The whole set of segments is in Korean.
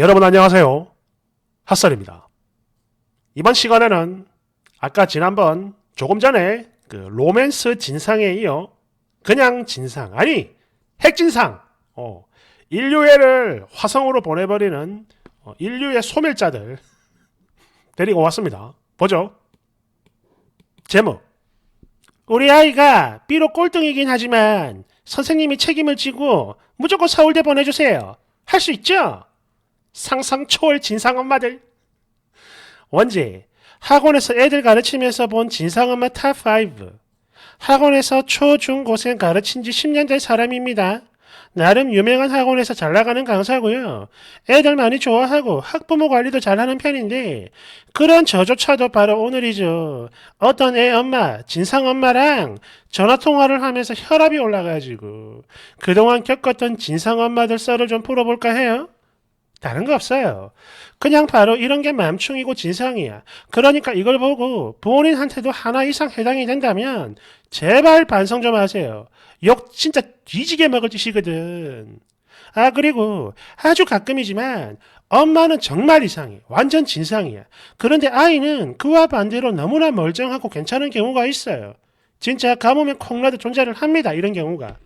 여러분 안녕하세요. 핫설입니다. 이번 시간에는 아까 지난번 조금 전에 그 로맨스 진상에 이어 그냥 진상 아니 핵진상 어, 인류애를 화성으로 보내버리는 어, 인류의 소멸자들 데리고 왔습니다. 보죠. 제목 우리 아이가 비록 꼴등이긴 하지만 선생님이 책임을 지고 무조건 서울대 보내주세요. 할 수 있죠? 상상 초월 진상 엄마들. 원제 학원에서 애들 가르치면서 본 진상 엄마 탑5. 학원에서 초, 중, 고생 가르친 지 10년 된 사람입니다. 나름 유명한 학원에서 잘 나가는 강사고요. 애들 많이 좋아하고 학부모 관리도 잘하는 편인데 그런 저조차도 바로 오늘이죠. 어떤 애 엄마, 진상 엄마랑 전화 통화를 하면서 혈압이 올라가지고 그동안 겪었던 진상 엄마들 썰을 좀 풀어볼까 해요. 다른 거 없어요. 그냥 바로 이런 게 맘충이고 진상이야. 그러니까 이걸 보고 본인한테도 하나 이상 해당이 된다면 제발 반성 좀 하세요. 욕 진짜 뒤지게 먹을 짓이거든. 아, 그리고 아주 가끔이지만 엄마는 정말 이상해. 완전 진상이야. 그런데 아이는 그와 반대로 너무나 멀쩡하고 괜찮은 경우가 있어요. 진짜 가뭄에 콩나도 존재를 합니다. 이런 경우가.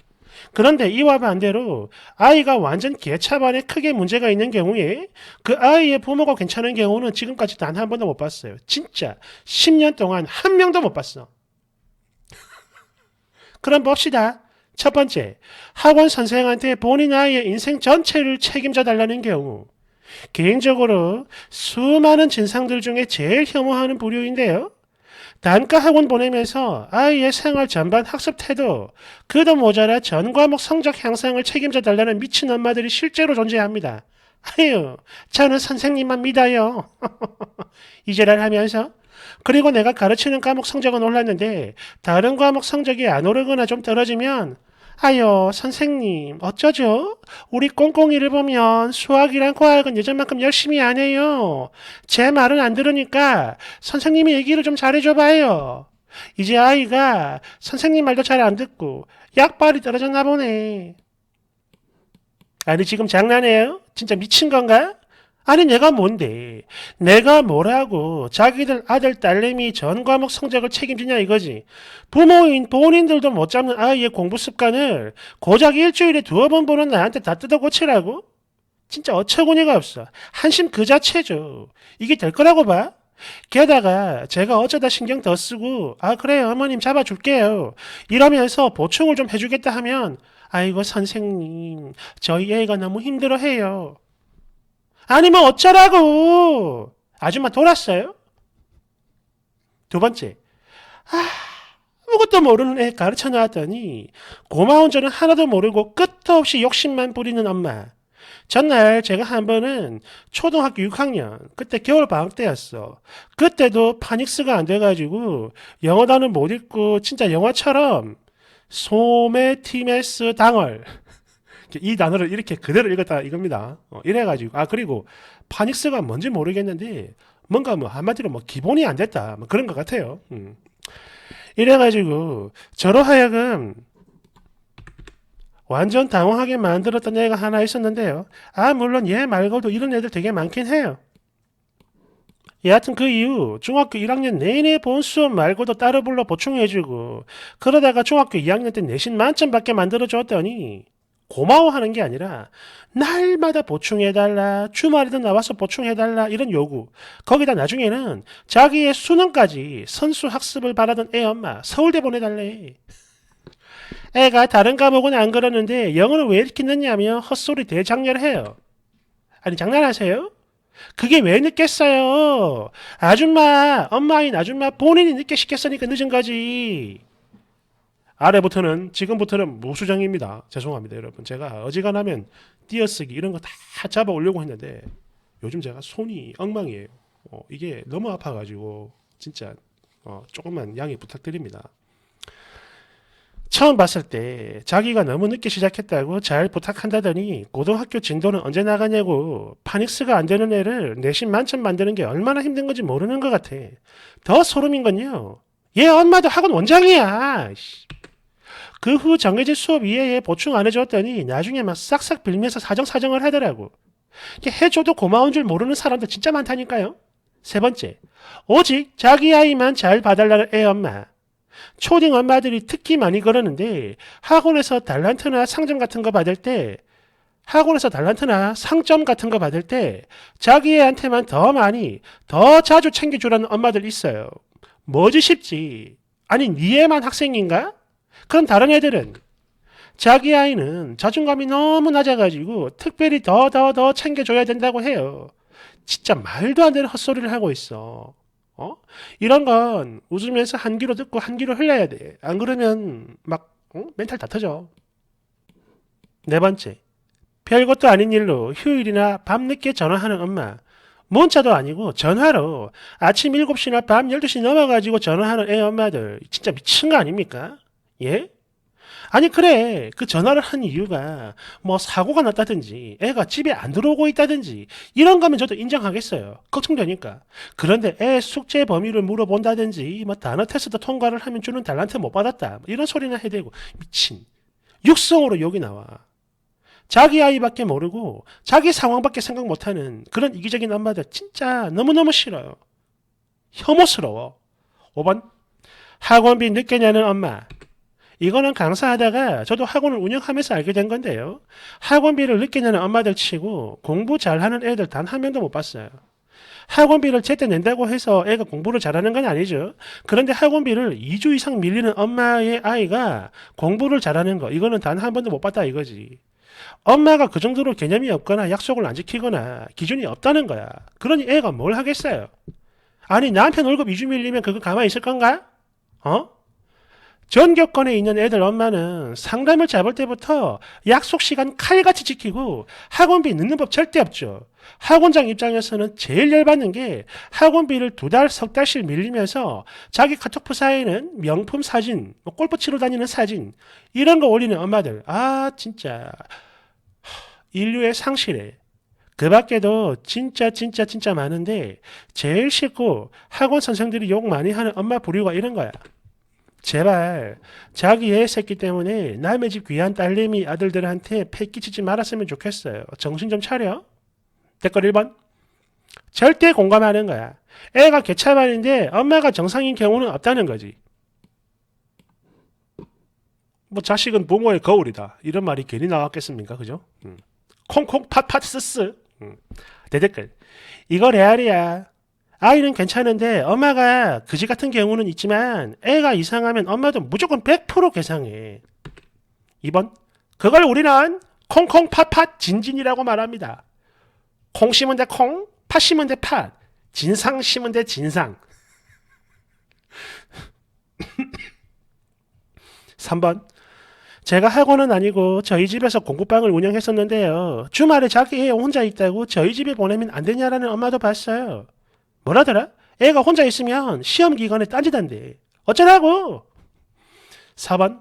그런데 이와 반대로 아이가 완전 개차반에 크게 문제가 있는 경우에 그 아이의 부모가 괜찮은 경우는 지금까지 단 한 번도 못 봤어요. 진짜 10년 동안 한 명도 못 봤어. 그럼 봅시다. 첫 번째, 학원 선생한테 본인 아이의 인생 전체를 책임져 달라는 경우. 개인적으로 수많은 진상들 중에 제일 혐오하는 부류인데요. 단과 학원 보내면서 아이의 생활 전반 학습 태도, 그도 모자라 전 과목 성적 향상을 책임져 달라는 미친 엄마들이 실제로 존재합니다. 아유, 저는 선생님만 믿어요. 이제랄 하면서 그리고 내가 가르치는 과목 성적은 올랐는데 다른 과목 성적이 안 오르거나 좀 떨어지면 아유 선생님 어쩌죠? 우리 꽁꽁이를 보면 수학이랑 과학은 예전만큼 열심히 안 해요. 제 말은 안 들으니까 선생님이 얘기를 좀 잘해줘 봐요. 이제 아이가 선생님 말도 잘 안 듣고 약발이 떨어졌나 보네. 아니 지금 장난해요? 진짜 미친 건가? 아니 내가 뭔데? 내가 뭐라고 자기들 아들 딸내미 전 과목 성적을 책임지냐 이거지. 부모인 본인들도 못 잡는 아이의 공부 습관을 고작 일주일에 두어 번 보는 나한테 다 뜯어 고치라고? 진짜 어처구니가 없어. 한심 그 자체죠. 이게 될 거라고 봐? 게다가 제가 어쩌다 신경 더 쓰고 아 그래 어머님 잡아줄게요 이러면서 보충을 좀 해주겠다 하면 아이고 선생님 저희 애가 너무 힘들어해요 아니면 어쩌라고 아줌마 돌았어요? 두 번째 아, 아무것도 모르는 애 가르쳐 놨더니 고마운 줄은 하나도 모르고 끝도 없이 욕심만 부리는 엄마 전날 제가 한 번은 초등학교 6학년 그때 겨울 방학 때였어. 그때도 파닉스가 안 돼가지고 영어 단어 못 읽고 진짜 영화처럼 소메티메스 당얼 이 단어를 이렇게 그대로 읽었다 이겁니다. 어, 이래가지고 아 그리고 파닉스가 뭔지 모르겠는데 뭔가 뭐 한마디로 뭐 기본이 안 됐다 뭐 그런 것 같아요. 음. 이래가지고 저로 하여금 완전 당황하게 만들었던 애가 하나 있었는데요. 아, 물론 얘 말고도 이런 애들 되게 많긴 해요. 여하튼 그 이후 중학교 1학년 내내 본 수업 말고도 따로 불러 보충해주고 그러다가 중학교 2학년 때 내신 만점밖에 만들어줬더니 고마워하는 게 아니라 날마다 보충해달라 주말에도 나와서 보충해달라 이런 요구 거기다 나중에는 자기의 수능까지 선수 학습을 바라던 애 엄마 서울대 보내달래 애가 다른 과목은 안 그러는데 영어는 왜 이렇게 늦냐며 헛소리 대장렬해요. 아니 장난하세요? 그게 왜 늦겠어요? 아줌마, 엄마인 아줌마 본인이 늦게 시켰으니까 늦은 거지. 아래부터는 지금부터는 무수정입니다. 죄송합니다, 여러분. 제가 어지간하면 띄어쓰기 이런 거 다 잡아 올려고 했는데 요즘 제가 손이 엉망이에요. 어, 이게 너무 아파가지고 진짜 어, 조금만 양해 부탁드립니다. 처음 봤을 때 자기가 너무 늦게 시작했다고 잘 부탁한다더니 고등학교 진도는 언제 나가냐고 파닉스가 안 되는 애를 내신 만점 만드는 게 얼마나 힘든 건지 모르는 것 같아. 더 소름인 건요. 얘 엄마도 학원 원장이야. 그 후 정해진 수업 이외에 보충 안 해줬더니 나중에 막 싹싹 빌면서 사정사정을 하더라고. 해줘도 고마운 줄 모르는 사람들 진짜 많다니까요. 세 번째, 오직 자기 아이만 잘 봐달라는 애 엄마. 초딩 엄마들이 특히 많이 그러는데 학원에서 달란트나 상점 같은 거 받을 때 학원에서 달란트나 상점 같은 거 받을 때 자기 애한테만 더 많이 더 자주 챙겨주라는 엄마들 있어요. 뭐지 싶지. 아니 니 애만 학생인가? 그럼 다른 애들은 자기 아이는 자존감이 너무 낮아가지고 특별히 더 더 더 챙겨줘야 된다고 해요. 진짜 말도 안 되는 헛소리를 하고 있어. 어? 이런 건 웃으면서 한 귀로 듣고 한 귀로 흘려야 돼. 안 그러면 막 어? 멘탈 다 터져. 네 번째. 별것도 아닌 일로 휴일이나 밤늦게 전화하는 엄마. 문자도 아니고 전화로 아침 7시나 밤 12시 넘어가지고 전화하는 애 엄마들 진짜 미친 거 아닙니까? 예? 아니 그래. 그 전화를 한 이유가 뭐 사고가 났다든지 애가 집에 안 들어오고 있다든지 이런 거면 저도 인정하겠어요. 걱정되니까. 그런데 애 숙제 범위를 물어본다든지 뭐 단어 테스트 통과를 하면 주는 달란트 못 받았다. 뭐 이런 소리나 해대고. 미친. 육성으로 욕이 나와. 자기 아이밖에 모르고 자기 상황밖에 생각 못하는 그런 이기적인 엄마들 진짜 너무너무 싫어요. 혐오스러워. 5번. 학원비 늦게 내는 엄마 이거는 강사하다가 저도 학원을 운영하면서 알게 된 건데요. 학원비를 늦게 내는 엄마들 치고 공부 잘하는 애들 단 한 명도 못 봤어요. 학원비를 제때 낸다고 해서 애가 공부를 잘하는 건 아니죠. 그런데 학원비를 2주 이상 밀리는 엄마의 아이가 공부를 잘하는 거, 이거는 단 한 번도 못 봤다 이거지. 엄마가 그 정도로 개념이 없거나 약속을 안 지키거나 기준이 없다는 거야. 그러니 애가 뭘 하겠어요? 아니, 남편 월급 2주 밀리면 그거 가만히 있을 건가? 어? 전교권에 있는 애들 엄마는 상담을 잡을 때부터 약속 시간 칼같이 지키고 학원비 늦는 법 절대 없죠. 학원장 입장에서는 제일 열받는 게 학원비를 두 달, 석 달씩 밀리면서 자기 카톡 프 사에는 명품 사진, 뭐 골프 치러 다니는 사진, 이런 거 올리는 엄마들. 아, 진짜. 인류의 상실에. 그 밖에도 진짜, 진짜, 진짜 많은데, 제일 싫고 학원 선생들이 욕 많이 하는 엄마 부류가 이런 거야. 제발 자기 애 새끼 때문에 남의 집 귀한 딸내미 아들들한테 패 끼치지 말았으면 좋겠어요. 정신 좀 차려. 댓글 1번. 절대 공감하는 거야. 애가 개차반인데 엄마가 정상인 경우는 없다는 거지. 뭐 자식은 부모의 거울이다. 이런 말이 괜히 나왔겠습니까? 그죠? 음. 콩콩 팥팥 쓰스. 음. 대댓글. 이거 레알이야. 아이는 괜찮은데 엄마가 그지 같은 경우는 있지만 애가 이상하면 엄마도 무조건 100% 개상해. 2번. 그걸 우리는 콩콩 팥팥 진진이라고 말합니다. 콩 심은 데 콩, 팥 심은 데 팥, 진상 심은 데 진상. 3번. 제가 학원은 아니고 저희 집에서 공부방을 운영했었는데요. 주말에 자기 애 혼자 있다고 저희 집에 보내면 안 되냐라는 엄마도 봤어요. 뭐라더라? 애가 혼자 있으면 시험 기간에 딴짓한대. 어쩌라고? 4번.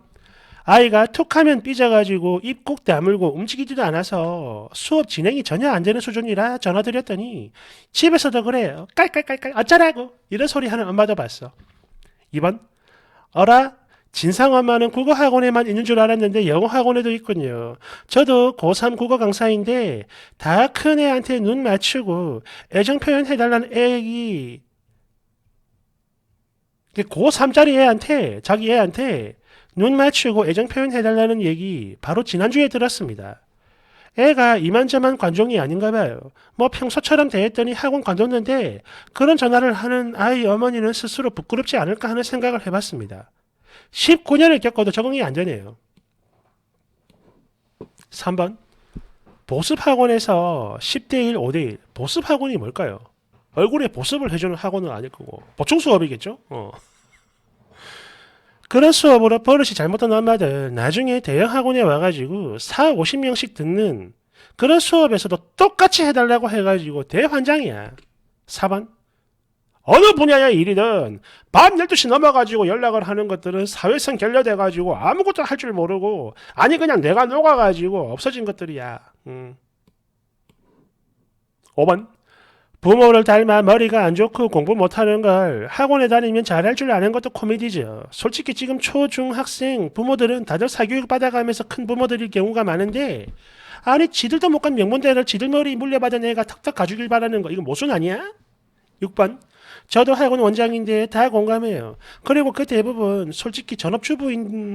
아이가 툭 하면 삐져가지고 입 꼭 다물고 움직이지도 않아서 수업 진행이 전혀 안 되는 수준이라 전화드렸더니 집에서도 그래요. 깔깔깔깔 어쩌라고? 이런 소리 하는 엄마도 봤어. 2번. 어라? 진상 엄마는 국어 학원에만 있는 줄 알았는데 영어 학원에도 있군요. 저도 고3 국어 강사인데 다 큰 애한테 눈 맞추고 애정 표현 해달라는 애기 고3짜리 애한테 자기 애한테 눈 맞추고 애정 표현 해달라는 얘기 바로 지난주에 들었습니다. 애가 이만저만 관종이 아닌가 봐요. 뭐 평소처럼 대했더니 학원 관뒀는데 그런 전화를 하는 아이 어머니는 스스로 부끄럽지 않을까 하는 생각을 해봤습니다. 19년을 겪어도 적응이 안 되네요. 3번. 보습 학원에서 10대1, 5대1. 보습 학원이 뭘까요? 얼굴에 보습을 해주는 학원은 아닐 거고. 보충 수업이겠죠? 어. 그런 수업으로 버릇이 잘못된 엄마들 나중에 대형 학원에 와가지고 4, 50명씩 듣는 그런 수업에서도 똑같이 해달라고 해가지고 대환장이야. 4번. 어느 분야의 일이든 밤 12시 넘어가지고 연락을 하는 것들은 사회성 결여돼가지고 아무것도 할 줄 모르고 아니 그냥 내가 녹아가지고 없어진 것들이야. 음. 5번 부모를 닮아 머리가 안 좋고 공부 못하는 걸 학원에 다니면 잘할 줄 아는 것도 코미디죠. 솔직히 지금 초, 중 학생 부모들은 다들 사교육 받아가면서 큰 부모들일 경우가 많은데 아니 지들도 못 간 명문대를 지들 머리 물려받은 애가 턱턱 가주길 바라는 거 이거 모순 아니야? 6번 저도 학원 원장인데 다 공감해요. 그리고 그 대부분 솔직히 전업주부인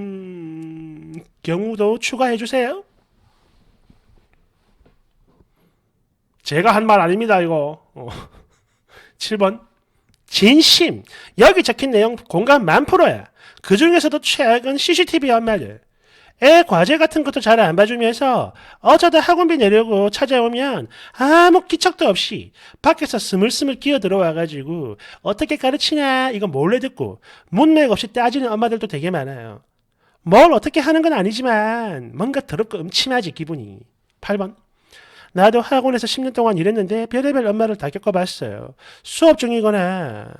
경우도 추가해 주세요. 제가 한 말 아닙니다 이거. 어. 7번 진심 여기 적힌 내용 공감 만 프로야. 그 중에서도 최악은 CCTV 연말들. 애 과제 같은 것도 잘 안 봐주면서 어쩌다 학원비 내려고 찾아오면 아무 기척도 없이 밖에서 스물스물 끼어 들어와가지고 어떻게 가르치냐 이거 몰래 듣고 문맥 없이 따지는 엄마들도 되게 많아요. 뭘 어떻게 하는 건 아니지만 뭔가 더럽고 음침하지 기분이. 8번 나도 학원에서 10년 동안 일했는데 별의별 엄마를 다 겪어봤어요. 수업 중이거나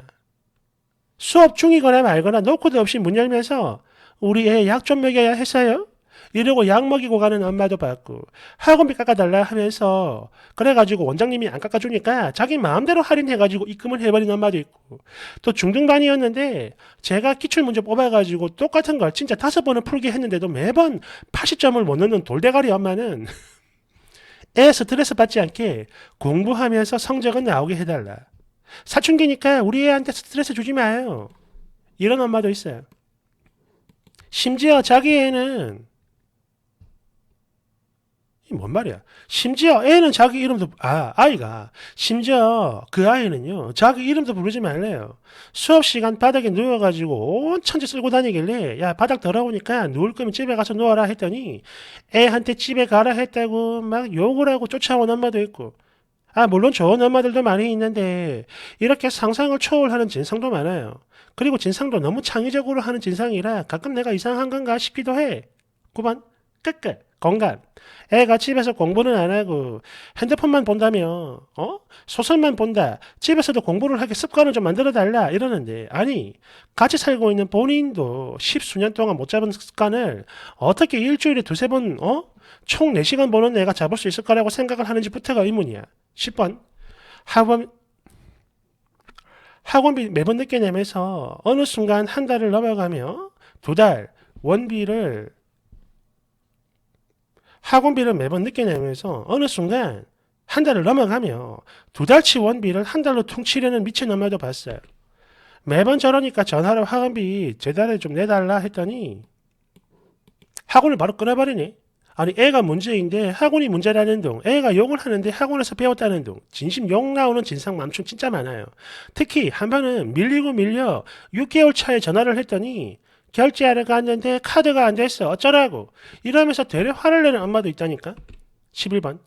수업 중이거나 말거나 노크도 없이 문 열면서 우리 애 약 좀 먹여야 했어요? 이러고 약 먹이고 가는 엄마도 봤고 학원비 깎아달라 하면서 그래가지고 원장님이 안 깎아주니까 자기 마음대로 할인해가지고 입금을 해버린 엄마도 있고 또 중등반이었는데 제가 기출문제 뽑아가지고 똑같은 걸 진짜 다섯 번을 풀게 했는데도 매번 80점을 못 넣는 돌대가리 엄마는 애 스트레스 받지 않게 공부하면서 성적은 나오게 해달라. 사춘기니까 우리 애한테 스트레스 주지 마요. 이런 엄마도 있어요. 심지어 자기 애는 이 뭔 말이야? 심지어 애는 자기 이름도 아 아이가 심지어 그 아이는요 자기 이름도 부르지 말래요. 수업 시간 바닥에 누워가지고 온 천지 쓸고 다니길래 야 바닥 더러우니까 누울 거면 집에 가서 누워라 했더니 애한테 집에 가라 했다고 막 욕을 하고 쫓아온 엄마도 있고 아 물론 좋은 엄마들도 많이 있는데 이렇게 상상을 초월하는 진상도 많아요. 그리고 진상도 너무 창의적으로 하는 진상이라 가끔 내가 이상한 건가 싶기도 해. 9번 끝끝 건강. 애가 집에서 공부는 안 하고 핸드폰만 본다며 어? 소설만 본다. 집에서도 공부를 하게 습관을 좀 만들어 달라. 이러는데. 아니 같이 살고 있는 본인도 십수년 동안 못 잡은 습관을 어떻게 일주일에 두세 번 어? 총 4시간 보는 애가 잡을 수 있을 거라고 생각을 하는지부터가 의문이야. 10번. 학원 학원비 매번 늦게 내면서 어느 순간 한 달을 넘어가며 두 달 원비를 학원비를 매번 늦게 내면서 어느 순간 한 달을 넘어가며 두 달치 원비를 한 달로 퉁치려는 미친 엄마도 봤어요. 매번 저러니까 전화로 학원비 제달에 좀 내달라 했더니 학원을 바로 끊어버리네. 아니 애가 문제인데 학원이 문제라는 둥 애가 욕을 하는데 학원에서 배웠다는 둥 진심 욕 나오는 진상 맘충 진짜 많아요. 특히 한 번은 밀리고 밀려 6개월 차에 전화를 했더니 결제하러 갔는데 카드가 안 됐어. 어쩌라고. 이러면서 되레 화를 내는 엄마도 있다니까. 11번.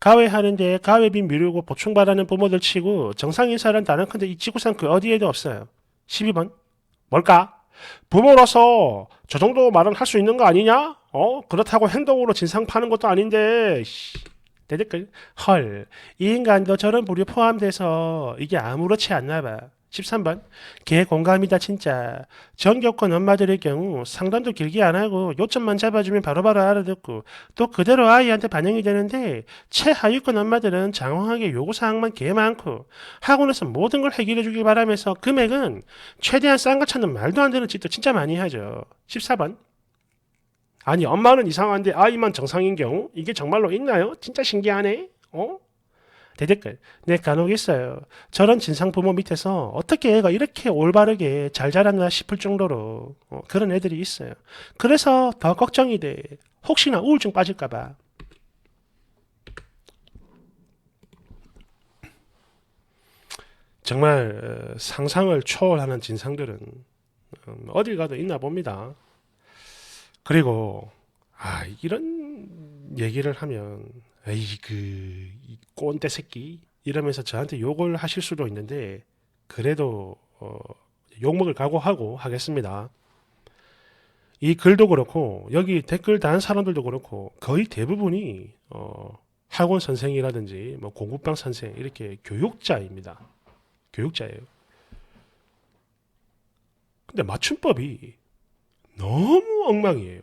가외하는데 가외비 미루고 보충받아는 부모들 치고 정상인사는 다른 큰데 이 지구상 그 어디에도 없어요. 12번. 뭘까? 부모로서 저 정도 말은 할 수 있는 거 아니냐? 어? 그렇다고 행동으로 진상 파는 것도 아닌데. 씨. 대댓글. 헐. 이 인간도 저런 부류 포함돼서 이게 아무렇지 않나 봐. 13번. 개 공감이다 진짜. 전교권 엄마들의 경우 상담도 길게 안 하고 요점만 잡아주면 바로바로 알아듣고 또 그대로 아이한테 반영이 되는데 최하위권 엄마들은 장황하게 요구사항만 개 많고 학원에서 모든 걸 해결해 주길 바라면서 금액은 최대한 싼 거 찾는 말도 안 되는 짓도 진짜 많이 하죠. 14번. 아니 엄마는 이상한데 아이만 정상인 경우 이게 정말로 있나요? 진짜 신기하네. 어? 대댓글. 네, 간혹 있어요. 저런 진상 부모 밑에서 어떻게 애가 이렇게 올바르게 잘 자랐나 싶을 정도로 어, 그런 애들이 있어요. 그래서 더 걱정이 돼. 혹시나 우울증 빠질까봐. 정말 어, 상상을 초월하는 진상들은 음, 어딜 가도 있나 봅니다. 그리고 아 이런 얘기를 하면 에이 그 꼰대 새끼 이러면서 저한테 욕을 하실 수도 있는데 그래도 어, 욕먹을 각오하고 하겠습니다. 이 글도 그렇고 여기 댓글 단 사람들도 그렇고 거의 대부분이 어, 학원 선생이라든지 뭐 공부방 선생 이렇게 교육자입니다. 교육자예요. 근데 맞춤법이 너무 엉망이에요.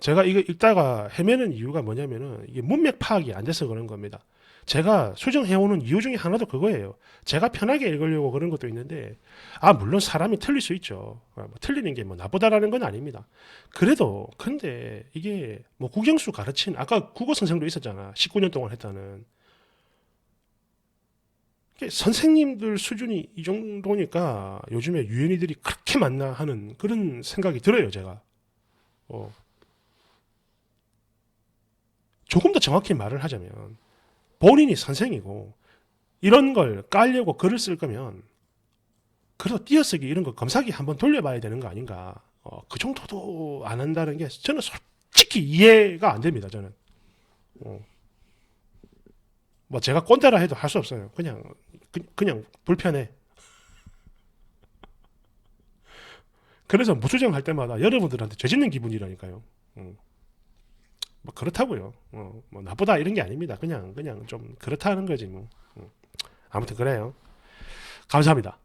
제가 이거 읽다가 헤매는 이유가 뭐냐면은 이게 문맥 파악이 안 돼서 그런 겁니다. 제가 수정해오는 이유 중에 하나도 그거예요. 제가 편하게 읽으려고 그런 것도 있는데, 아, 물론 사람이 틀릴 수 있죠. 아, 뭐 틀리는 게 뭐 나쁘다라는 건 아닙니다. 그래도, 근데 이게 뭐 국영수 가르친, 아까 국어 선생도 있었잖아. 19년 동안 했다는. 선생님들 수준이 이 정도니까 요즘에 유연이들이 그렇게 많나 하는 그런 생각이 들어요, 제가. 어. 조금 더 정확히 말을 하자면 본인이 선생이고 이런 걸 깔려고 글을 쓸 거면 그래도 띄어쓰기 이런 거 검사기 한번 돌려봐야 되는 거 아닌가. 어, 그 정도도 안 한다는 게 저는 솔직히 이해가 안 됩니다. 저는. 어. 뭐 제가 꼰대라 해도 할 수 없어요. 그냥 그, 냥 불편해. 그래서 무수정 할 때마다 여러분들한테 죄짓는 기분이라니까요. 음. 뭐 그렇다고요. 어, 뭐 나쁘다 이런 게 아닙니다. 그냥 그냥 좀 그렇다는 거지 뭐. 음. 아무튼 그래요. 감사합니다.